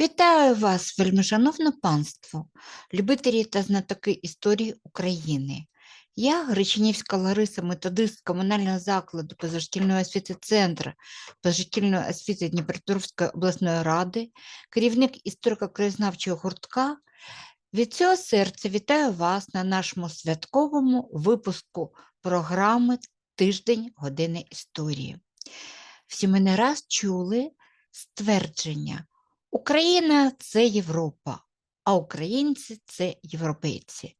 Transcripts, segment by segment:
Вітаю вас, вельмишановне панство, любителі та знатоки історії України. Я, Гречинівська Лариса, методист комунального закладу позашкільної освіти Центру позашкільної освіти Дніпропетровської обласної ради, керівник історико-краєзнавчого гуртка. Від цього серця вітаю вас на нашому святковому випуску програми Тиждень години історії. Всі ми не раз чули ствердження Україна це Європа, а українці це європейці.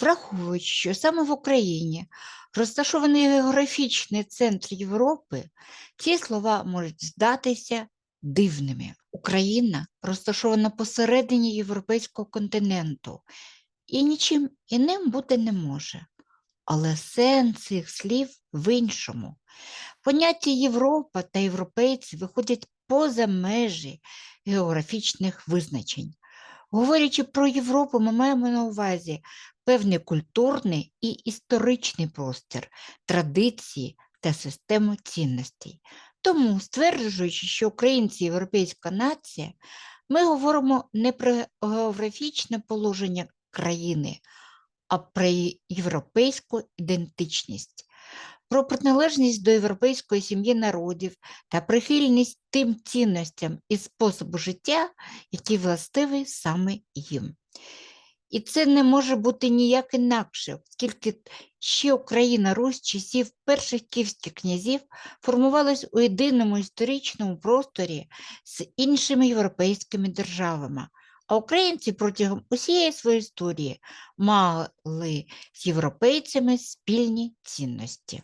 Враховуючи, що саме в Україні розташований географічний центр Європи, ці слова можуть здатися дивними. Україна розташована посередині європейського континенту і нічим іним бути не може. Але сенс цих слів в іншому. Поняття Європа та європейці виходять поза межі географічних визначень. Говорячи про Європу, ми маємо на увазі певний культурний і історичний простір, традиції та систему цінностей. Тому, стверджуючи, що українці європейська нація, ми говоримо не про географічне положення країни, а про європейську ідентичність про приналежність до європейської сім'ї народів та прихильність тим цінностям і способу життя, які властиві саме їм. І це не може бути ніяк інакше, оскільки ще Україна Русь часів перших київських князів формувалась у єдиному історичному просторі з іншими європейськими державами. А українці протягом усієї своєї історії мали з європейцями спільні цінності.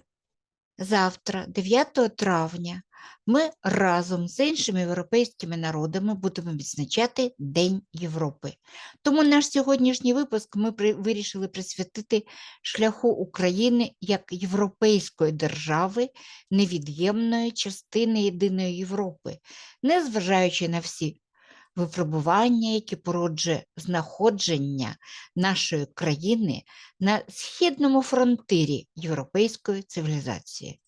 Завтра, 9 травня, ми разом з іншими європейськими народами будемо відзначати День Європи. Тому наш сьогоднішній випуск ми вирішили присвятити шляху України як європейської держави, невід'ємної частини єдиної Європи, незважаючи на всі випробування, які породжує знаходження нашої країни на східному фронтирі європейської цивілізації.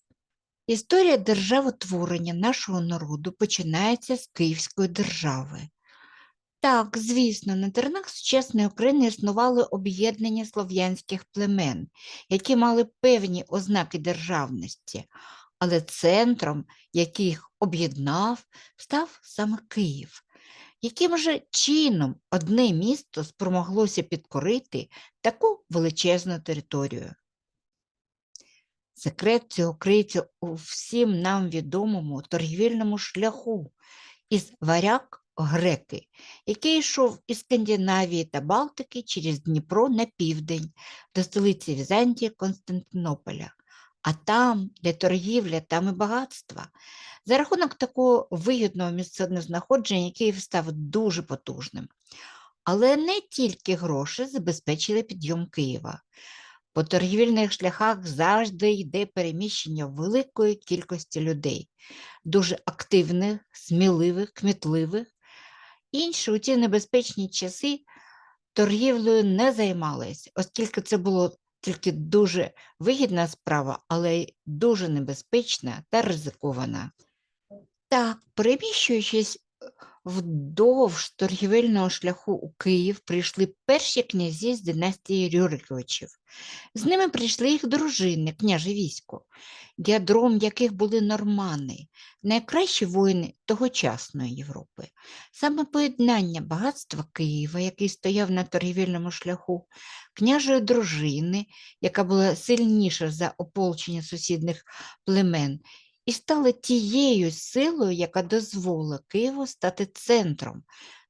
Історія державотворення нашого народу починається з Київської держави. Так, звісно, на теренах сучасної України існували об'єднання слов'янських племен, які мали певні ознаки державності, але центром, який їх об'єднав, став саме Київ. Яким же чином одне місто спромоглося підкорити таку величезну територію? Секрет цього криється у всім нам відомому торгівельному шляху із варяг греки, який йшов із Скандинавії та Балтики через Дніпро на південь до столиці Візантії Константинополя. А там, де торгівля, там і багатства. За рахунок такого вигідного місцевого знаходження Київ став дуже потужним. Але не тільки гроші забезпечили підйом Києва. По торгівельних шляхах завжди йде переміщення великої кількості людей, дуже активних, сміливих, кмітливих. Інші у ці небезпечні часи торгівлею не займалися, оскільки це було тільки дуже вигідна справа, але й дуже небезпечна та ризикована. Так, переміщуючись вдовж торгівельного шляху у Київ, прийшли перші князі з династії Рюриковичів. З ними прийшли їх дружини, княже військо, ядром яких були нормани, найкращі воїни тогочасної Європи. Саме поєднання багатства Києва, який стояв на торгівельному шляху, княжої дружини, яка була сильніша за ополчення сусідних племен, і стала тією силою, яка дозволила Києву стати центром,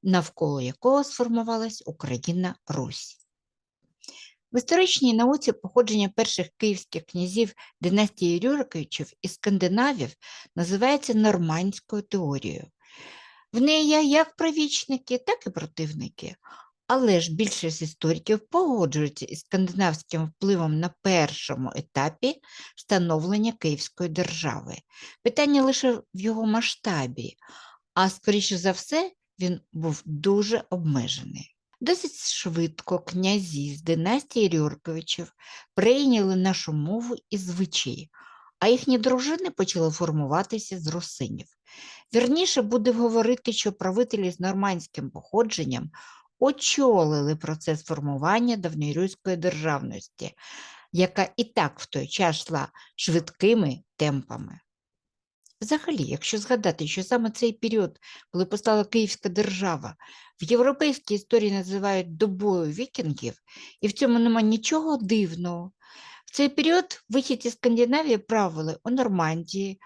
навколо якого сформувалась Україна Русь. В історичній науці походження перших київських князів династії Рюриковичів і скандинавів називається нормандською теорією. В неї є як правічники, так і противники. Але ж більшість істориків погоджуються із скандинавським впливом на першому етапі становлення Київської держави. Питання лише в його масштабі, а скоріше за все, він був дуже обмежений. Досить швидко князі з династії Рюрковичів прийняли нашу мову і звичаї, а їхні дружини почали формуватися з русинів. Вірніше буде говорити, що правителі з нормандським походженням очолили процес формування давньоруської державності, яка і так в той час йшла швидкими темпами. Взагалі, якщо згадати, що саме цей період, коли постала Київська держава, в європейській історії називають добою вікінгів, і в цьому нема нічого дивного. В цей період вихід із Скандинавії правили у Нормандії,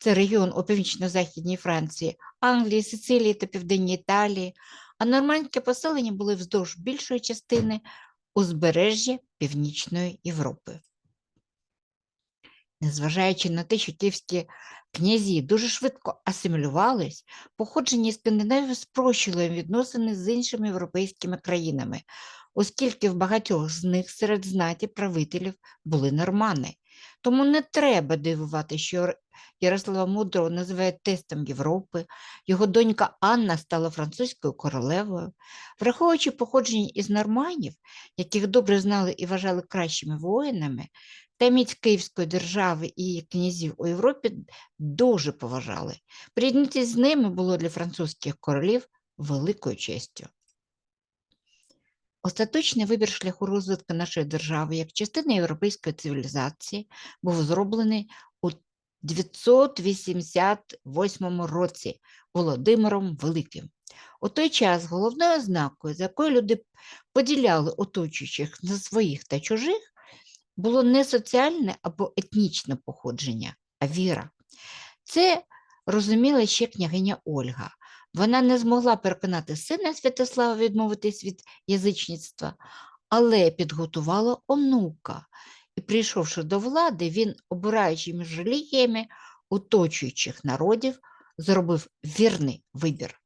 це регіон у північно-західній Франції, Англії, Сицилії та Південній Італії, а нормандське поселення були вздовж більшої частини узбережжя Північної Європи. Незважаючи на те, що київські князі дуже швидко асимілювались, походження із Скандинавії спрощило їм відносини з іншими європейськими країнами, оскільки в багатьох з них серед знаті правителів були нормани. Тому не треба дивувати, що Ярослава Мудрого називають тестом Європи, його донька Анна стала французькою королевою. Враховуючи походження із норманів, яких добре знали і вважали кращими воїнами, та міць Київської держави і князів у Європі дуже поважали. Приєднатися з ними було для французьких королів великою честю. Остаточний вибір шляху розвитку нашої держави як частини європейської цивілізації був зроблений у 988 році Володимиром Великим. У той час головною ознакою, за якою люди поділяли оточуючих на своїх та чужих, було не соціальне або етнічне походження, а віра. Це розуміла ще княгиня Ольга. Вона не змогла переконати сина Святослава відмовитись від язичництва, але підготувала онука. І, прийшовши до влади, він, обираючи між релігіями оточуючих народів, зробив вірний вибір.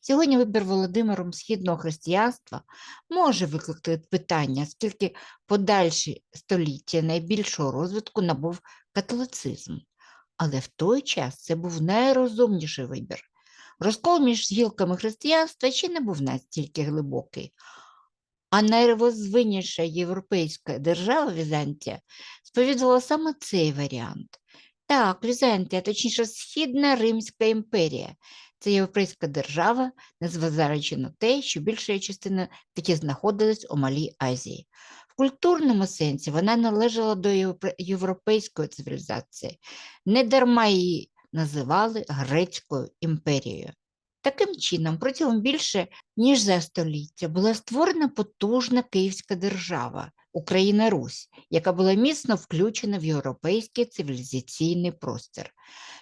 Сьогодні вибір Володимиром східного християнства може викликати питання, скільки подальші століття найбільшого розвитку набув католицизм. Але в той час це був найрозумніший вибір. Розкол між гілками християнства ще не був настільки глибокий, а найрозвинніша європейська держава Візантія сповідувала саме цей варіант. Так, Візантія, точніше, Східна Римська імперія. Це європейська держава, незважаючи на те, що більша частина таки знаходилась у Малій Азії. Культурному сенсі вона належала до європейської цивілізації. Недарма її називали Грецькою імперією. Таким чином, протягом більше ніж за століття була створена потужна Київська держава, Україна Русь, яка була міцно включена в європейський цивілізаційний простір.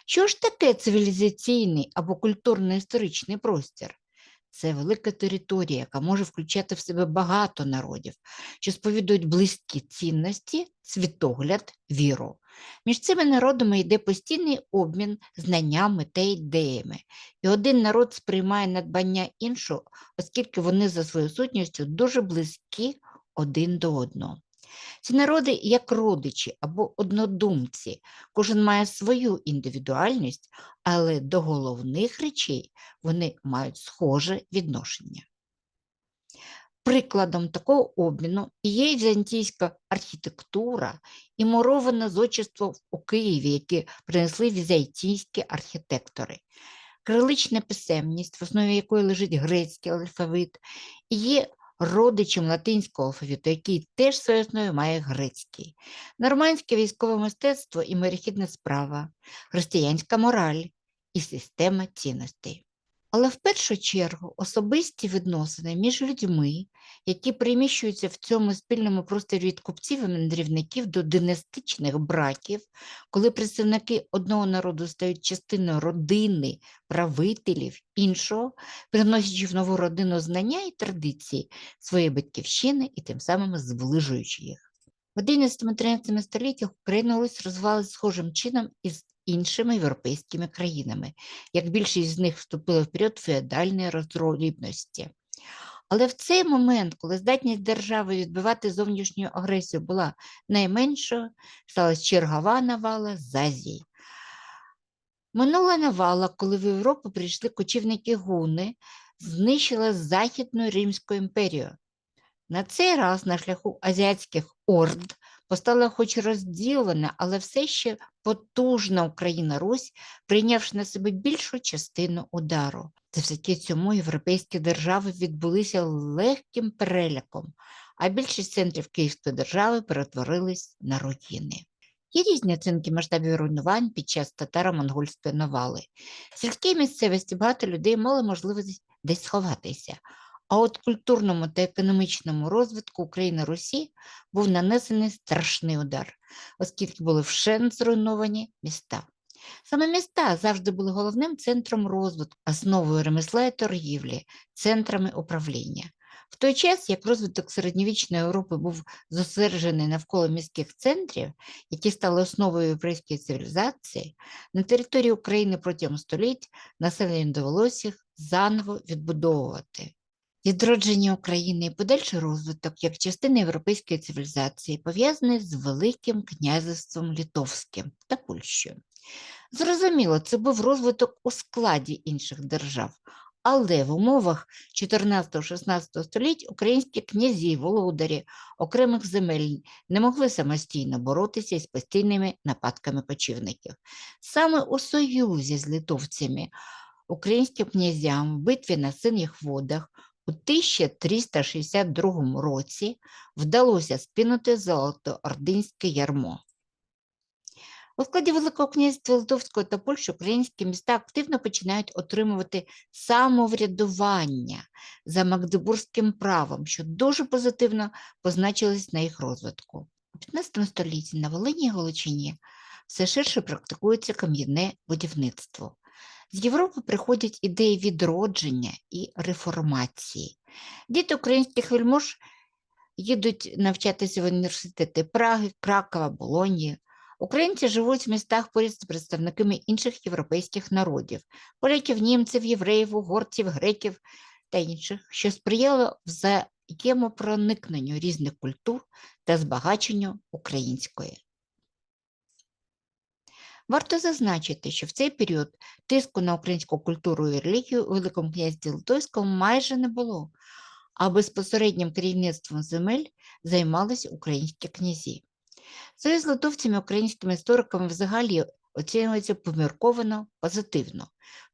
Що ж таке цивілізаційний або культурно-історичний простір? Це велика територія, яка може включати в себе багато народів, що сповідують близькі цінності, світогляд, віру. Між цими народами йде постійний обмін знаннями та ідеями, і один народ сприймає надбання іншого, оскільки вони за своєю сутністю дуже близькі один до одного. Ці народи як родичі або однодумці, кожен має свою індивідуальність, але до головних речей вони мають схоже відношення. Прикладом такого обміну є візантійська архітектура і муроване зодчество у Києві, які принесли візантійські архітектори. Крилична писемність, в основі якої лежить грецький алфавит, є родичем латинського алфавіту, який теж своєю основою має грецький. Нормандське військове мистецтво і морехідна справа, християнська мораль і система цінностей. Але в першу чергу особисті відносини між людьми, які переміщуються в цьому спільному просторі від купців і мандрівників до династичних браків, коли представники одного народу стають частиною родини правителів іншого, приносячи в нову родину знання і традиції своєї батьківщини і тим самим зближуючи їх. В 11-13 століттях Україна Русь розвивалася схожим чином із іншими європейськими країнами, як більшість з них вступили в період феодальної роздрібності. Але в цей момент, коли здатність держави відбивати зовнішню агресію була найменшою, сталася чергова навала з Азії. Минула навала, коли в Європу прийшли кочівники гуни, знищила Західну Римську імперію. На цей раз на шляху азіатських орд постала хоч розділена, але все ще потужна Україна Русь, прийнявши на себе більшу частину удару. Завдяки цьому європейські держави відбулися легким переляком, а більшість центрів Київської держави перетворились на руїни. Є різні оцінки масштабів руйнувань під час татаро-монгольської навали. В сільській місцевості багато людей мали можливість десь сховатися. А от культурному та економічному розвитку України Русі був нанесений страшний удар, оскільки були вщент зруйновані міста. Саме міста завжди були головним центром розвитку, основою ремесла і торгівлі, центрами управління. В той час, як розвиток середньовічної Європи був зосереджений навколо міських центрів, які стали основою єврейської цивілізації, на території України протягом століть населенню довелося їх заново відбудовувати. Відродження України і подальший розвиток як частини європейської цивілізації пов'язаний з Великим князівством Литовським та Польщею. Зрозуміло, це був розвиток у складі інших держав, але в умовах 14-16 століть українські князі, володарі окремих земель не могли самостійно боротися із постійними нападками кочівників. Саме у союзі з литовцями українським князям в битві на синіх водах у 1362 році вдалося спинути золотоординське ярмо. У складі Великого князівства Литовського та Польщі українські міста активно починають отримувати самоврядування за Магдебурзьким правом, що дуже позитивно позначилось на їх розвитку. У 15 столітті на Волині і Галичині все ширше практикується кам'яне будівництво. З Європи приходять ідеї відродження і реформації. Діти українських вельмож їдуть навчатися в університети Праги, Кракова, Болонії. Українці живуть в містах поряд з представниками інших європейських народів поляків, німців, євреїв, угорців, греків та інших, що сприяло взаємопроникненню різних культур та збагаченню української. Варто зазначити, що в цей період тиску на українську культуру і релігію у Великому князі Литовському майже не було, а безпосереднім керівництвом земель займалися українські князі. Союз литовцями українськими істориками взагалі оцінюється помірковано позитивно.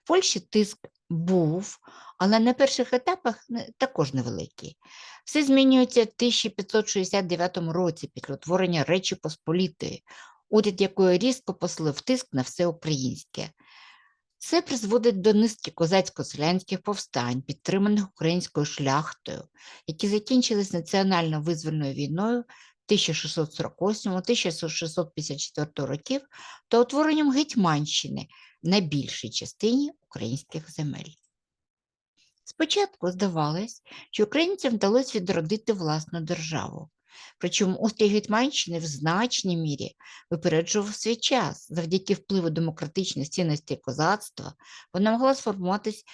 В Польщі тиск був, але на перших етапах також невеликий. Все змінюється в 1569 році після утворення Речі Посполітої, уряд якої різко посилив тиск на все українське. Це призводить до низки козацько-селянських повстань, підтриманих українською шляхтою, які закінчились національно-визвольною війною 1648-1654 років та утворенням Гетьманщини на більшій частині українських земель. Спочатку здавалось, що українцям вдалося відродити власну державу. Причому успіх Гетьманщини в значній мірі випереджував свій час. Завдяки впливу демократичних цінностей козацтва вона могла сформуватись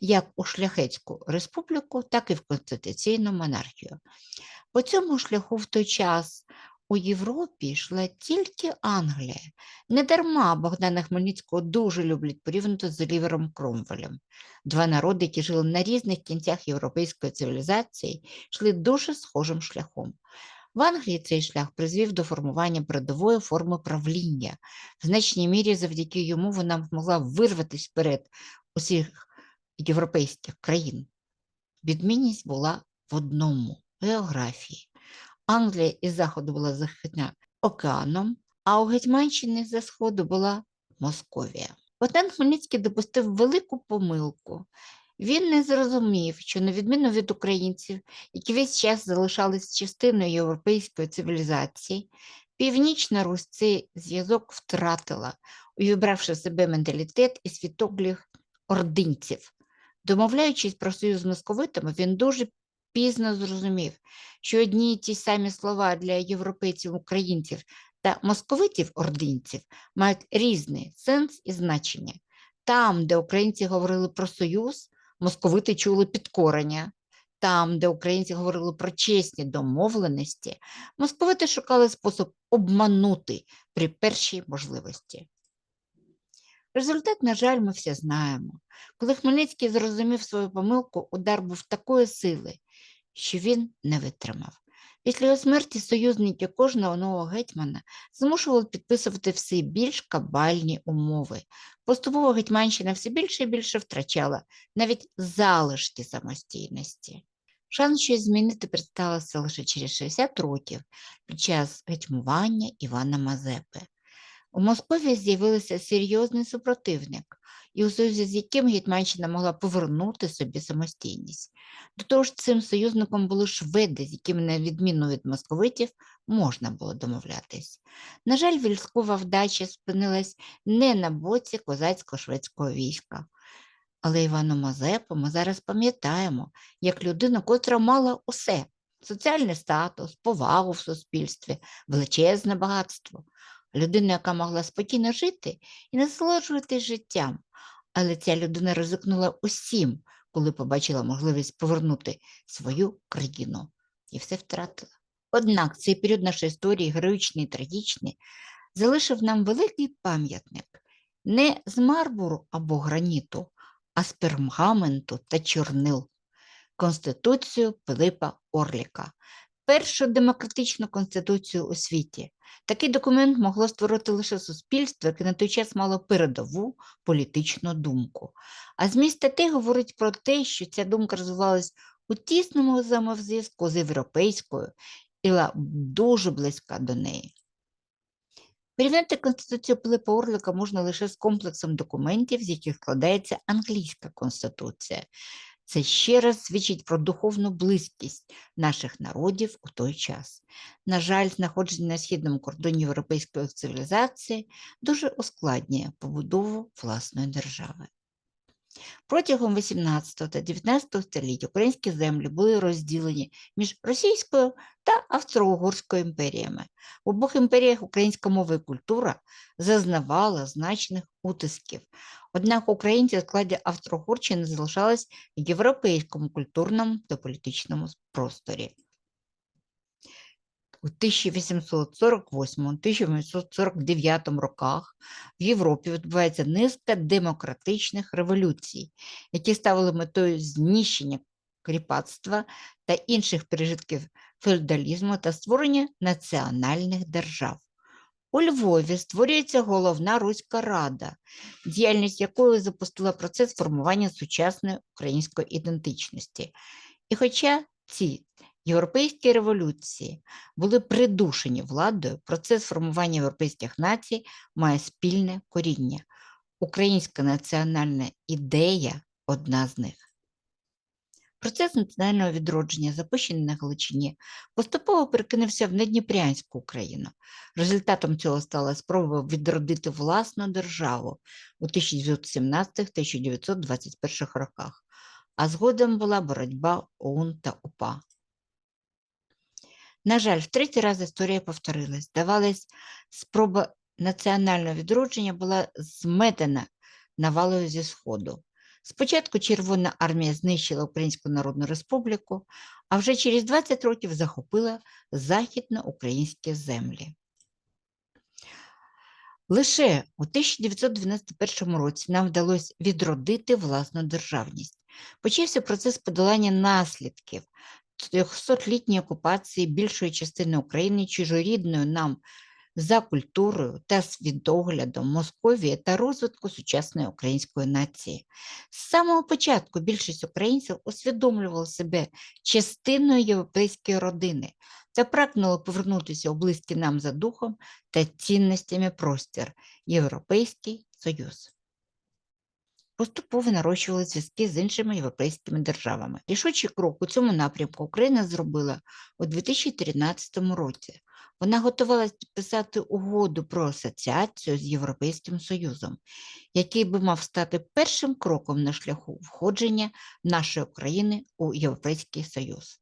як у шляхетську республіку, так і в конституційну монархію. По цьому шляху в той час у Європі йшла тільки Англія. Недарма Богдана Хмельницького дуже люблять порівняти з Олівером Кромвелем. Два народи, які жили на різних кінцях європейської цивілізації, йшли дуже схожим шляхом. В Англії цей шлях призвів до формування передової форми правління. В значній мірі завдяки йому вона могла вирватися вперед усіх європейських країн. Відмінність була в одному географії. Англія із заходу була захитна океаном, а у Гетьманщині за сходу була Московія. Богдан Хмельницький допустив велику помилку. Він не зрозумів, що, на відміну від українців, які весь час залишались частиною європейської цивілізації, Північна Русь цей зв'язок втратила, увібравши в себе менталітет і світогляд ординців. Домовляючись про союз з московитами, він дуже пізно зрозумів, що одні й ті самі слова для європейців, українців та московитів-ординців мають різний сенс і значення. Там, де українці говорили про союз, московити чули підкорення. Там, де українці говорили про чесні домовленості, московити шукали спосіб обманути при першій можливості. Результат, на жаль, ми всі знаємо. Коли Хмельницький зрозумів свою помилку, удар був такої сили, що він не витримав. Після його смерті союзники кожного нового гетьмана змушували підписувати все більш кабальні умови. Поступово Гетьманщина все більше і більше втрачала навіть залишки самостійності. Шанс щось змінити представився лише через 60 років під час гетьмування Івана Мазепи. У Московії з'явився серйозний супротивник, і у союзі з яким Гетьманщина могла повернути собі самостійність. До того ж, цим союзником були шведи, з якими, на відміну від московитів, можна було домовлятись. На жаль, військова вдача спинилась не на боці козацько-шведського війська. Але Івану Мазепу ми зараз пам'ятаємо як людину, котра мала усе соціальний статус, повагу в суспільстві, величезне багатство, людину, яка могла спокійно жити і насолоджуватись життям. Але ця людина ризикнула усім, коли побачила можливість повернути свою країну і все втратила. Однак цей період нашої історії, героїчний і трагічний, залишив нам великий пам'ятник не з мармуру або граніту, а з пергаменту та чорнил. Конституцію Пилипа Орліка, першу демократичну конституцію у світі. Такий документ могло створити лише суспільство, яке на той час мало передову політичну думку. А зміст статей говорить про те, що ця думка розвивалась у тісному взаємозв'язку з європейською і була дуже близька до неї. Порівняти Конституцію Пилипа Орлика можна лише з комплексом документів, з яких складається англійська конституція. Це ще раз свідчить про духовну близькість наших народів у той час. На жаль, знаходження на східному кордоні європейської цивілізації дуже ускладнює побудову власної держави. Протягом 18 та 19 століть українські землі були розділені між Російською та Австро-Угорською імперіями. В обох імперіях українська мова і культура зазнавала значних утисків. Однак українці в складі Австро-Угорщини залишались в європейському культурному та політичному просторі. У 1848-1849 роках в Європі відбувається низка демократичних революцій, які ставили метою знищення кріпацтва та інших пережитків феодалізму та створення національних держав. У Львові створюється головна Руська Рада, діяльність якої запустила процес формування сучасної української ідентичності. І хоча ці європейські революції були придушені владою, процес формування європейських націй має спільне коріння. Українська національна ідея одна з них. Процес національного відродження, запущений на Галичині, поступово перекинувся в Недніпрянську Україну. Результатом цього стала спроба відродити власну державу у 1917-1921 роках, а згодом була боротьба ОУН та УПА. На жаль, в третій раз історія повторилась. Здавалось, спроба національного відродження була зметена навалою зі Сходу. Спочатку Червона армія знищила Українську Народну Республіку, а вже через 20 років захопила західноукраїнські землі. Лише у 1991 році нам вдалося відродити власну державність. Почався процес подолання наслідків 300-літньої окупації більшої частини України чужорідною нам за культурою та світоглядом Московії та розвитку сучасної української нації. З самого початку більшість українців усвідомлювали себе частиною європейської родини та прагнули повернутися у близький нам за духом та цінностями простір Європейський Союз. Поступово нарощували зв'язки з іншими європейськими державами. Рішучий крок у цьому напрямку Україна зробила у 2013 році. Вона готувалася підписати угоду про асоціацію з Європейським Союзом, який би мав стати першим кроком на шляху входження нашої країни у Європейський Союз.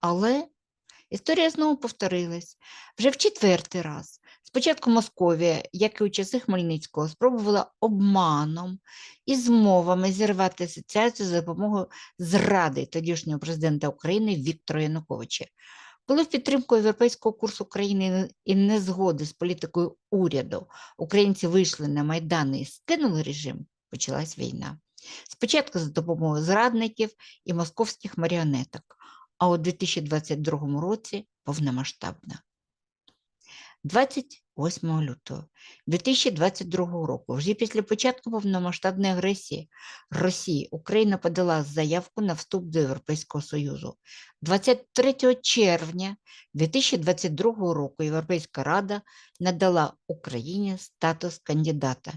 Але історія знову повторилась вже в четвертий раз. Спочатку Московія, як і у часи Хмельницького, спробувала обманом і змовами зірвати асоціацію за допомогою зради тодішнього президента України Віктора Януковича. Коли в підтримку європейського курсу країни і незгоди з політикою уряду українці вийшли на Майдан і скинули режим, почалась війна. Спочатку за допомогою зрадників і московських маріонеток, а у 2022 році повномасштабна. 28 лютого 2022 року, вже після початку повномасштабної агресії Росії, Україна подала заявку на вступ до Європейського Союзу. 23 червня 2022 року Європейська Рада надала Україні статус кандидата.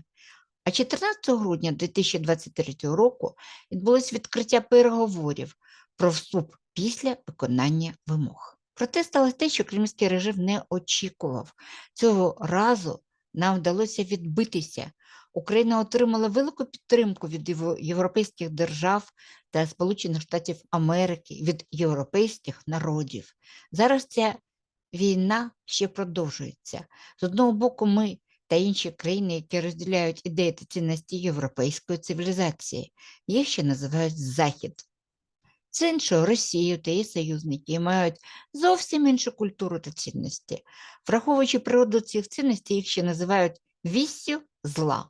А 14 грудня 2023 року відбулось відкриття переговорів про вступ після виконання вимог. Проте сталося те, що кримський режим не очікував. Цього разу нам вдалося відбитися. Україна отримала велику підтримку від європейських держав та Сполучених Штатів Америки, від європейських народів. Зараз ця війна ще продовжується. З одного боку, ми та інші країни, які розділяють ідеї та цінності європейської цивілізації, їх ще називають Захід. З іншого Росію та її союзники мають зовсім іншу культуру та цінності. Враховуючи природу цих цінностей, їх ще називають віссю зла.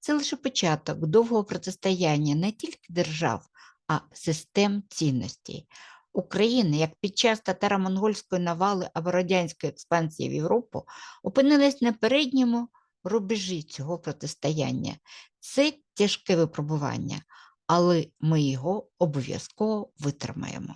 Це лише початок довгого протистояння не тільки держав, а систем цінностей. Україна, як під час татаро-монгольської навали або радянської експансії в Європу, опинилась на передньому рубежі цього протистояння. Це тяжке випробування, але ми його обов'язково витримаємо.